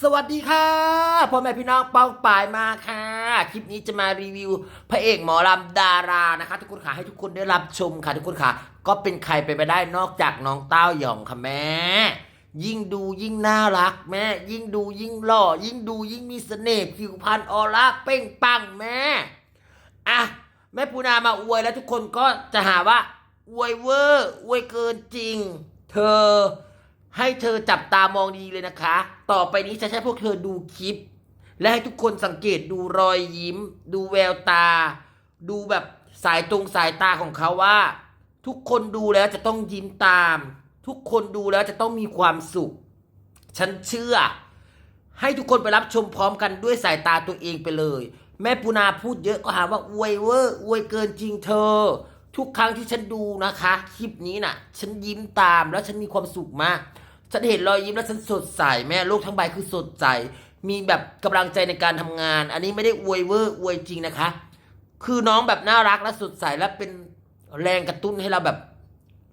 สวัสดีค่ะพ่อแม่พี่น้องเป้าป่ายมาค่ะ คลิปนี้จะมารีวิว พระเอกหมอลำดารานะคะ ทุกคนค่ะให้ทุกคนได้รับชมค่ะ ทุกคนค่ะ ก็เป็นใครไปไม่ได้นอกจากน้องเต้าหยองค่ะแม่ยิ่งดูยิ่งน่ารักแม่ ยิ่งดูยิ่งหล่อ ยิ่งดูยิ่งมีเสน่ห์ผิวพรรณออร่าเปล่งปังแม่อะแม่ปูนามาอวยแล้วทุกคนก็จะหาว่าอวยเวอร์อวยเกินจริง เธอ ให้เธอจับตามองดีเลยนะคะ ต่อไปนี้จะใช้พวกเธอดูคลิป และให้ทุกคนสังเกตดูรอยยิ้ม ดูแววตา ดูแบบสายตรงสายตาของเขาว่า ทุกคนดูแล้วจะต้องยิ้มตาม ทุกคนดูแล้วจะต้องมีความสุข ฉันเชื่อ ให้ทุกคนไปรับชมพร้อมกันด้วยสายตาตัวเองไปเลย แม่ปูนาพูดเยอะก็หาว่าอวยเวอร์อวยเกินจริงเธอ ทุกครั้งที่ฉันดูนะคะ คลิปนี้น่ะ ฉันยิ้มตามแล้วฉันมีความสุขมาก ฉันเห็นรอยยิ้มแล้วฉันสดใสแม่โลกทั้งใบคือสดใส มีแบบกำลังใจในการทำงาน อันนี้ไม่ได้อวยเวอร์อวยจริงนะคะ คือน้องแบบน่ารักและสดใสและเป็นแรงกระตุ้นให้เราแบบ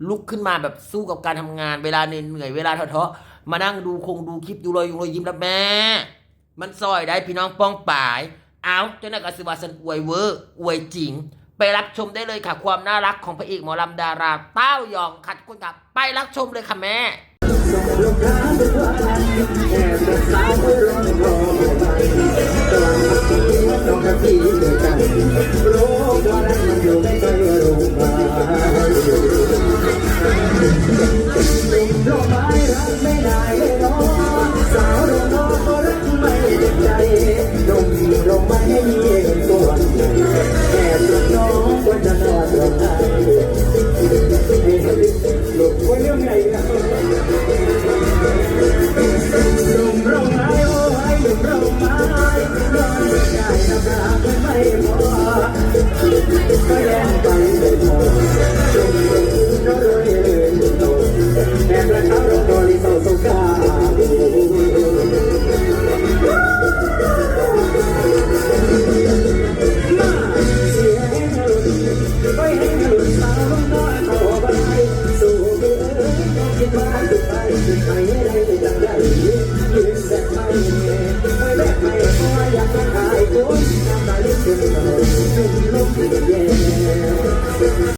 ลุกขึ้นมาแบบสู้กับการทำงาน เวลาเหนื่อยเวลาท้อๆมานั่งดูคงดูคลิปดูรอยยิ้มรอยยิ้มแล้วแม่ มันซอยได้พี่น้องป้องป่าย เอาเจ้าหน้าที่สิวาสันอวยเวอร์อวยจริง ไปรับชมได้เลยค่ะความน่ารักของพระเอกหมอลำดาราเต้ายองขัดคนกับไปรับชมเลยค่ะแม่ อยากจะขายคนน้ำตาลิซึมตลอด